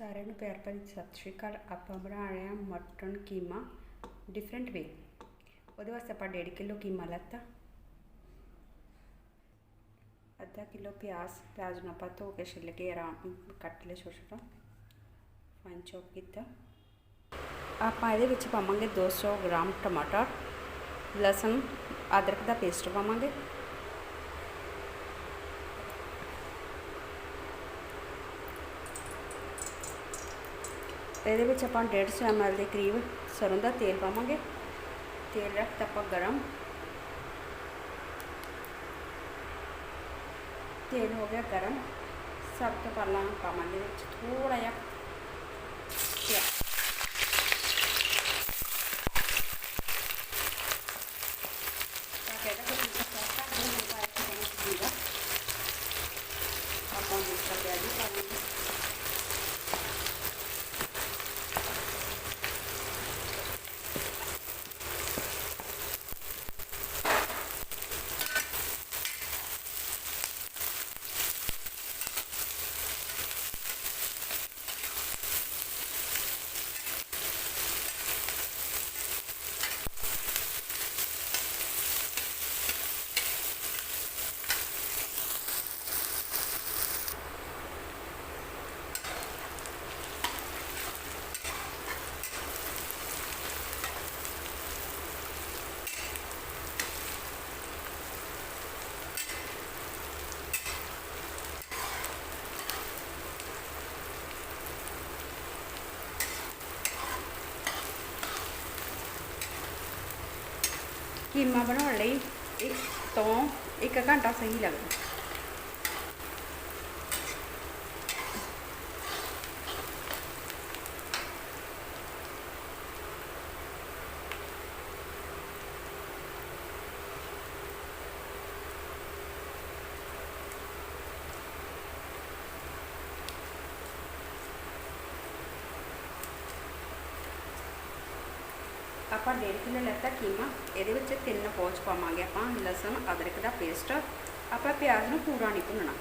ਸਾਰਿਆਂ ਨੂੰ ਪਿਆਰ ਭਰੀ ਸਤਿ ਸ਼੍ਰੀ ਅਕਾਲ। ਆਪਾਂ ਬਣਾ ਰਹੇ ਹਾਂ ਮਟਨ ਕੀਮਾ ਡਿਫਰੈਂਟ ਵੇ ਉਹਦੇ ਵਾਸਤੇ ਆਪਾਂ 1.5 ਕਿਲੋ ਕੀਮਾ ਲੈਤਾ। ਅੱਧਾ ਕਿਲੋ ਪਿਆਜ਼ ਪਿਆਜ਼ ਨੂੰ ਆਪਾਂ ਧੋ ਕੇ ਛਿੱਲ ਕੇ ਆਰਾਮ ਕੱਟ ਲਏ ਛੋਟਾ ਛੋਟਾ। ਫਾਈਨ ਚੌਪ ਕੀਤਾ। ਆਪਾਂ ਇਹਦੇ ਵਿੱਚ ਪਾਵਾਂਗੇ 200 ਗ੍ਰਾਮ ਟਮਾਟਰ, ਲਸਣ, ਅਦਰਕ ਦਾ ਪੇਸਟ ਪਾਵਾਂਗੇ। ਇਹਦੇ ਵਿੱਚ ਆਪਾਂ 150 ml ਦੇ ਕਰੀਬ ਸਰੋਂ ਦਾ ਤੇਲ ਪਾਵਾਂਗੇ। ਤੇਲ ਰੱਖਤਾ ਆਪਾਂ ਗਰਮ। ਤੇਲ ਹੋ ਗਿਆ ਗਰਮ। ਸਭ ਤੋਂ ਪਹਿਲਾਂ ਪਾਵਾਂਗੇ ਵਿੱਚ ਥੋੜਾ ਜਿਹਾ ਪਿਆਜ਼ ਤਾਂ ਕਹਿੰਦਾ ਕਿ ਇਸ ਦਾ ਸਾਰਾ ਨਹੀਂ ਹੁੰਦਾ ਹੈ ਕਿ ਨਹੀਂ ਜੀਰਾ ਆਪਾਂ ਮਿਰਚਾਂ ਪਿਆਜ਼ ਵੀ ਪਾਵਾਂਗੇ ਕੀਮਾ ਬਣਾਉਣ ਲਈ ਇੱਕ ਤੋਂ ਇੱਕ ਘੰਟਾ ਸਹੀ ਲੱਗਦਾ। ਆਪਾਂ 1.5 ਕਿਲੋ ਲੈਤਾ ਕੀਮਾ, ਇਹਦੇ ਵਿੱਚ ਤਿੰਨ ਪੌਚ ਪਾਵਾਂਗੇ ਆਪਾਂ, ਲਸਣ, ਅਦਰਕ ਦਾ ਪੇਸਟ ਆਪਾਂ ਪਿਆਜ਼ ਨੂੰ ਪੂਰਾ ਨਹੀਂ ਭੁੰਨਣਾ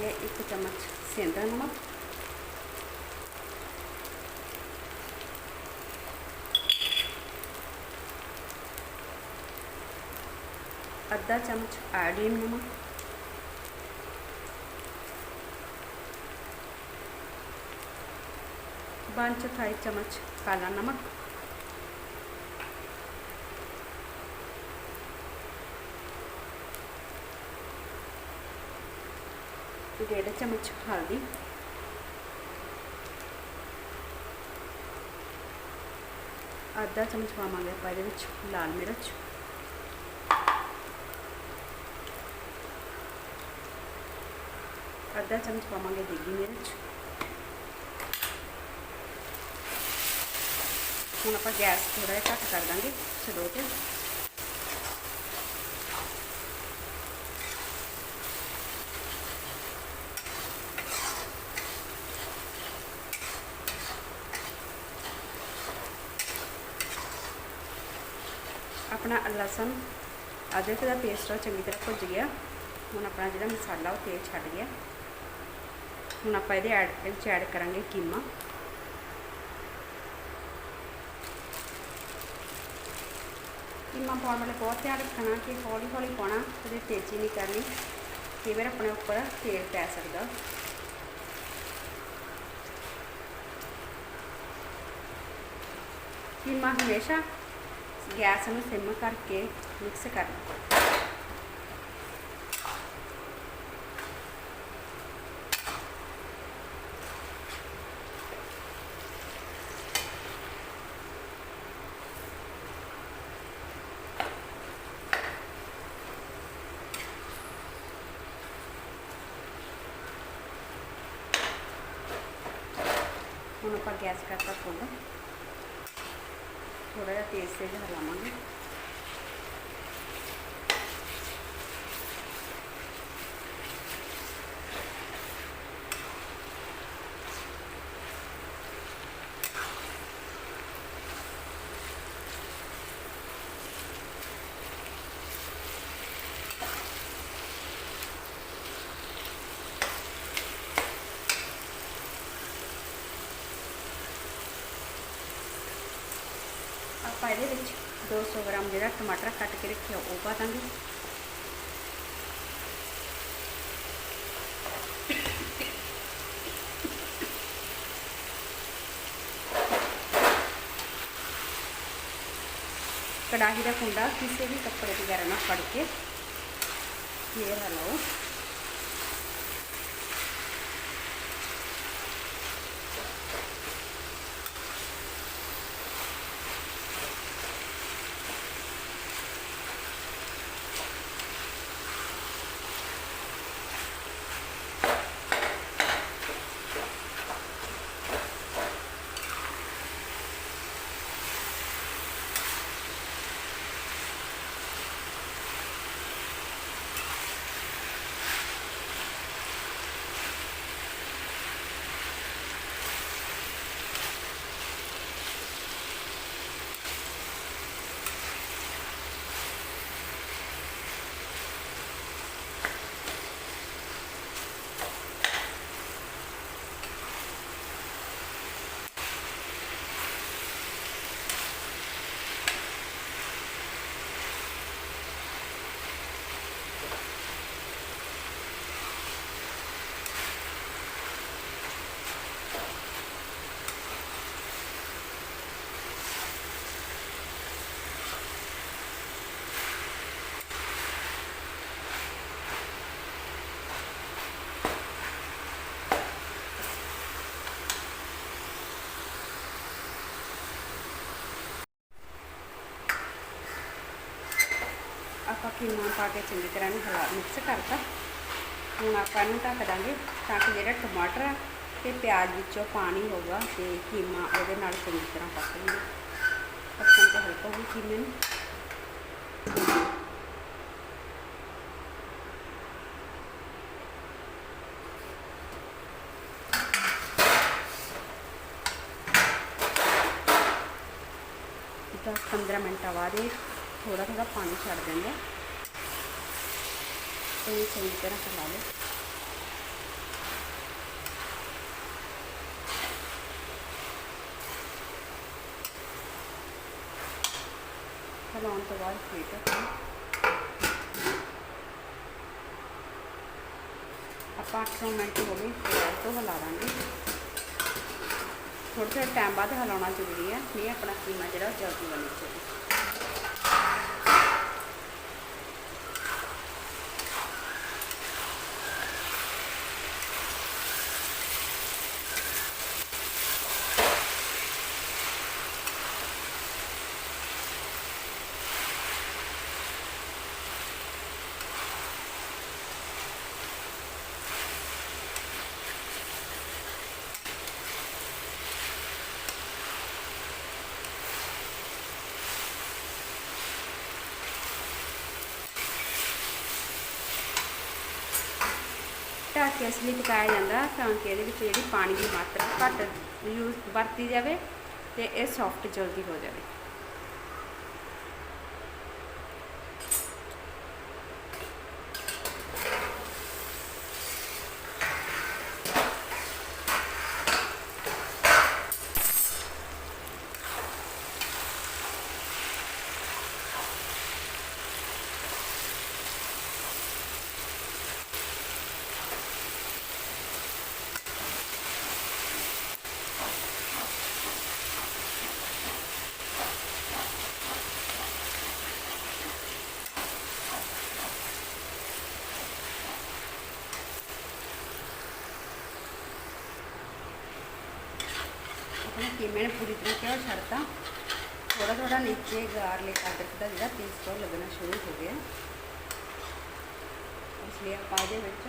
ਐਡ ਕਰਾਂਗੇ ਇੱਕ ਚਮਚ ਸੇਂਦਾ ਨਮਕ ਅੱਧਾ ਚਮਚ ਆਡੀਅਮ ਨਮਕ ਵਨ ਚੌਥਾਈ ਚਮਚ ਕਾਲਾ ਨਮਕ ਡੇਢ ਚਮਚ ਹਲਦੀ ਅੱਧਾ ਚਮਚ ਪਾਵਾਂਗੇ ਆਪਾਂ ਇਹਦੇ ਵਿੱਚ ਲਾਲ ਮਿਰਚ ਅੱਧਾ ਚਮਚ ਪਾਵਾਂਗੇ ਦੇਗੀ ਮਿਰਚ ਹੁਣ ਆਪਾਂ ਗੈਸ ਥੋੜਾ ਜਿਹਾ ਘੱਟ ਆਪਣਾ ਲਸਣ ਅਦਰਕ ਦਾ ਪੇਸਟ ਚੰਗੀ ਤਰ੍ਹਾਂ ਭੁੱਜ ਗਿਆ। ਹੁਣ ਆਪਣਾ ਜਿਹੜਾ ਮਸਾਲਾ ਉਹ ਤੇਲ ਛੱਡ ਗਿਆ। ਹੁਣ ਆਪਾਂ ਇਹਦੇ ਐਡ ਵਿੱਚ ਐਡ ਕਰਾਂਗੇ ਕੀਮਾ। ਕੀਮਾ ਪਾਉਣ ਵੇਲੇ ਬਹੁਤ ਧਿਆਨ ਰੱਖਣਾ ਕਿ ਹੌਲੀ ਹੌਲੀ ਪਾਉਣਾ, ਕਦੇ ਤੇਜ਼ੀ ਨਹੀਂ ਕਰਨੀ ਕਈ ਵਾਰ ਆਪਣੇ ਉੱਪਰ ਤੇਲ ਪੈ ਸਕਦਾ। ਕੀਮਾ ਹਮੇਸ਼ਾ ਗੈਸ ਨੂੰ ਸਿਮ ਕਰਕੇ ਮਿਕਸ ਕਰਨਾ ਹੁਣ ਆਪਾਂ ਗੈਸ ਕਰਤਾ ਫੁੱਲ ਥੋੜਾ ਜਿਹਾ ਤੇਜ਼ ਤੇਜ਼ ਹਲਾਵਾਂਗੇ ਆਪਾਂ ਇਹਦੇ ਵਿੱਚ 200 ਗ੍ਰਾਮ ਜਿਹੜਾ ਟਮਾਟਰ ਕੱਟ ਕੇ ਰੱਖਿਆ ਉਹ ਪਾ ਦਾਂਗੇ ਕੜਾਹੀ ਦਾ ਕੁੰਡਾ ਕਿਸੇ ਵੀ ਕੱਪੜੇ ਵਗੈਰਾ ਨਾਲ ਫੜ ਕੇ ਫੇਰ ਹਲਾਓ ਆਪਾਂ ਪਾ ਕੇ ਚੰਗੀ ਤਰ੍ਹਾਂ ਨੂੰ ਹਲਾ ਮਿਕਸ ਕਰਤਾ। ਹੁਣ ਆਪਾਂ ਇਹਨੂੰ ਢੱਕ ਦਾਂਗੇ ਤਾਂ ਕਿ ਜਿਹੜਾ ਟਮਾਟਰ ਆ ਤੇ ਪਿਆਜ਼ ਵਿੱਚੋਂ ਪਾਣੀ ਹੋਊਗਾ ਤੇ ਕੀਮਾ ਉਹਦੇ ਨਾਲ ਚੰਗੀ ਤਰ੍ਹਾਂ ਪੱਕ ਜੂਗਾ ਪੱਕਣ ਤੇ ਹਲਕਾ ਹੋ ਕੀਮੇ ਨੂੰ। ਦਸ 15 ਮਿੰਟਾਂ ਬਾਅਦ ਇਹ ਥੋੜਾ ਥੋੜਾ ਪਾਣੀ ਛੱਡ ਦਿੰਦਾ ਤੇ ਇਹ ਚੰਗੀ ਤਰ੍ਹਾਂ ਹਿਲਾ ਲਓ। ਹਿਲਾਉਣ ਤੋਂ ਬਾਅਦ ਫੇਟ ਆਪਾਂ 8 ਮਿੰਟ ਹੋ ਗਏ, ਫਿਰ ਤੋਂ ਹਿਲਾ ਦਾਂਗੇ। ਥੋੜ੍ਹੇ ਥੋੜ੍ਹੇ ਟਾਈਮ ਬਾਅਦ ਹਿਲਾਉਣਾ ਜ਼ਰੂਰੀ ਹੈ, ਨਹੀਂ ਆਪਣਾ ਕੀਮਾ ਜਿਹੜਾ ਜਲਦੀ ਬਣ ਜਾਵੇ ਢੱਕ ਕੇ ਇਸ ਲਈ ਪਕਾਇਆ ਜਾਂਦਾ, ਤਾਂ ਕਿ ਇਹਦੇ ਵਿੱਚ ਜਿਹੜੀ ਪਾਣੀ ਦੀ ਮਾਤਰਾ ਘੱਟ ਯੂਜ਼ ਵਰਤੀ ਜਾਵੇ ਤੇ ਇਹ ਸੌਫਟ ਜਲਦੀ ਹੋ ਜਾਵੇ। ਕੀਮੇ ਨੂੰ ਪੂਰੀ ਤਰ੍ਹਾਂ ਘਿਓ ਛੱਡਤਾ ਥੋੜਾ ਥੋੜਾ ਨੀਚੇ ਗਾਰਲਿਕ ਅਦਰਕ ਦਾ ਜਿਹੜਾ ਪੇਸਟ ਉਹ ਲੱਗਣਾ ਸ਼ੁਰੂ ਹੋ ਗਿਆ। ਇਸ ਲਈ ਆਪਾਂ ਇਹਦੇ ਵਿੱਚ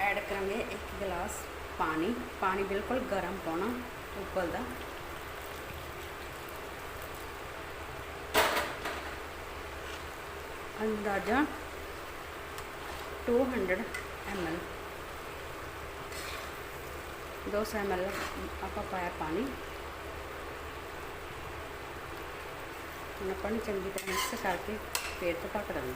ਐਡ ਕਰਾਂਗੇ ਇੱਕ ਗਲਾਸ ਪਾਣੀ। ਪਾਣੀ ਬਿਲਕੁਲ ਗਰਮ ਪਾਉਣਾ ਉਬਲਦਾ। ਅੰਦਾਜ਼ਾ 200 ml 200 ml ਆਪਾਂ ਪਾਇਆ ਪਾਣੀ। ਹੁਣ ਆਪਾਂ ਨੂੰ ਚੰਗੀ ਤਰ੍ਹਾਂ ਮਿਕਸ ਕਰਕੇ ਫੇਰ ਤੋਂ ਪੱਕ ਦਾਂਗੇ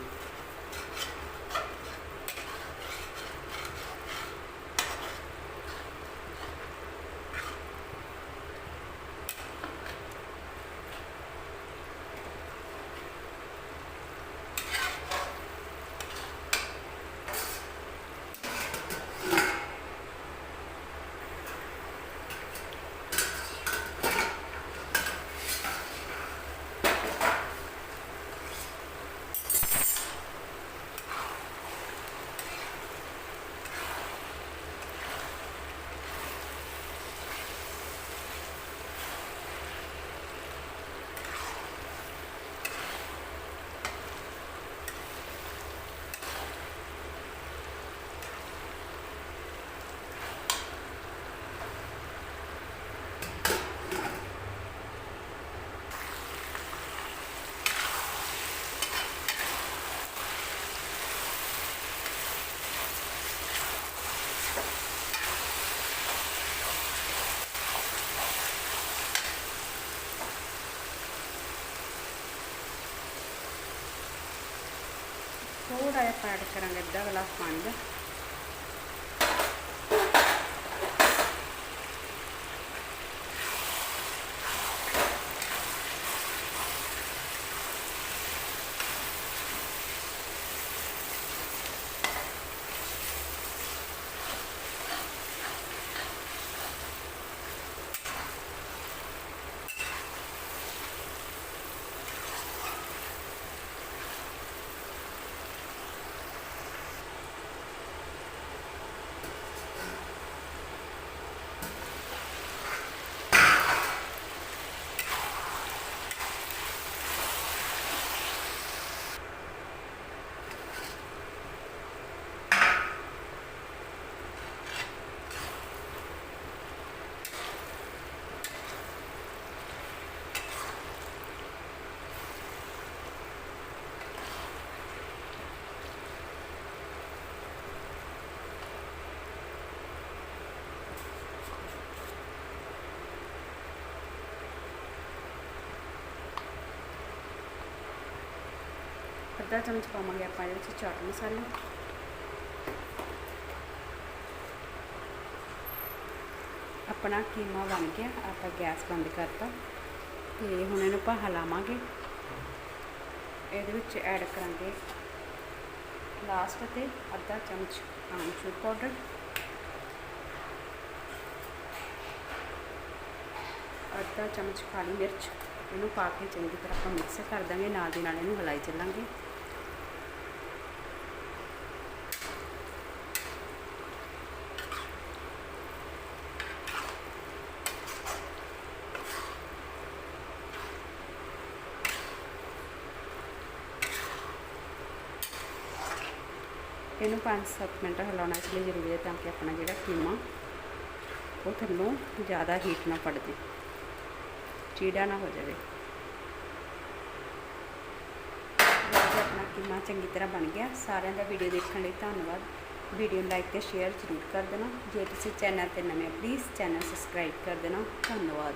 ਥੋੜਾ ਜਿਹਾ ਐਡ ਕਰਾਂਗੇ ਅੱਧਾ ਗਲਾਸ ਪਾਣੀ ਦਾ ਅੱਧਾ ਚਮਚ ਪਾਵਾਂਗੇ ਆਪਾਂ ਇਹਦੇ ਵਿੱਚ ਚਾਟ ਮਸਾਲਾ ਆਪਣਾ ਕੀਮਾ ਬਣ ਗਿਆ, ਆਪਾਂ ਗੈਸ ਬੰਦ ਕਰਤਾ ਤੇ ਹੁਣ ਇਹਨੂੰ ਆਪਾਂ ਹਿਲਾਵਾਂਗੇ ਇਹਦੇ ਵਿੱਚ ਐਡ ਕਰਾਂਗੇ ਲਾਸਟ ਤੇ ਅੱਧਾ ਚਮਚ ਆਮਚੂਰ ਪਾਊਡਰ। ਅੱਧਾ ਚਮਚ ਕਾਲੀ ਮਿਰਚ, ਇਹਨੂੰ ਪਾ ਕੇ ਚੰਗੀ ਤਰ੍ਹਾਂ ਆਪਾਂ ਮਿਕਸ ਕਰ ਦਾਂਗੇ, ਨਾਲ ਦੀ ਨਾਲ ਇਹਨੂੰ ਹਿਲਾਈ ਚੱਲਾਂਗੇ। ਇਹਨੂੰ 5-7 ਮਿੰਟ ਹਿਲਾਉਣਾ ਇਸ ਲਈ ਜ਼ਰੂਰੀ ਹੈ ਤਾਂ ਕਿ ਆਪਣਾ ਜਿਹੜਾ ਕੀਮਾ, ਉਹ ਥੱਲੋਂ ਜ਼ਿਆਦਾ ਹੀਟ ਨਾ ਪੜ ਜੇ ਚੀੜਾ ਨਾ ਹੋ ਜਾਵੇ। ਆਪਣਾ ਕੀਮਾ ਚੰਗੀ ਤਰ੍ਹਾਂ ਬਣ ਗਿਆ। ਸਾਰਿਆਂ ਦਾ ਵੀਡੀਓ ਦੇਖਣ ਲਈ ਧੰਨਵਾਦ। ਵੀਡੀਓ ਨੂੰ ਲਾਈਕ ਤੇ ਸ਼ੇਅਰ ਜ਼ਰੂਰ ਕਰ ਦੇਣਾ। ਜੇ ਤੁਸੀਂ ਚੈਨਲ ਤੇ ਨਵੇਂ ਪਲੀਜ਼ ਚੈਨਲ ਸਬਸਕ੍ਰਾਈਬ ਕਰ ਦੇਣਾ। ਧੰਨਵਾਦ।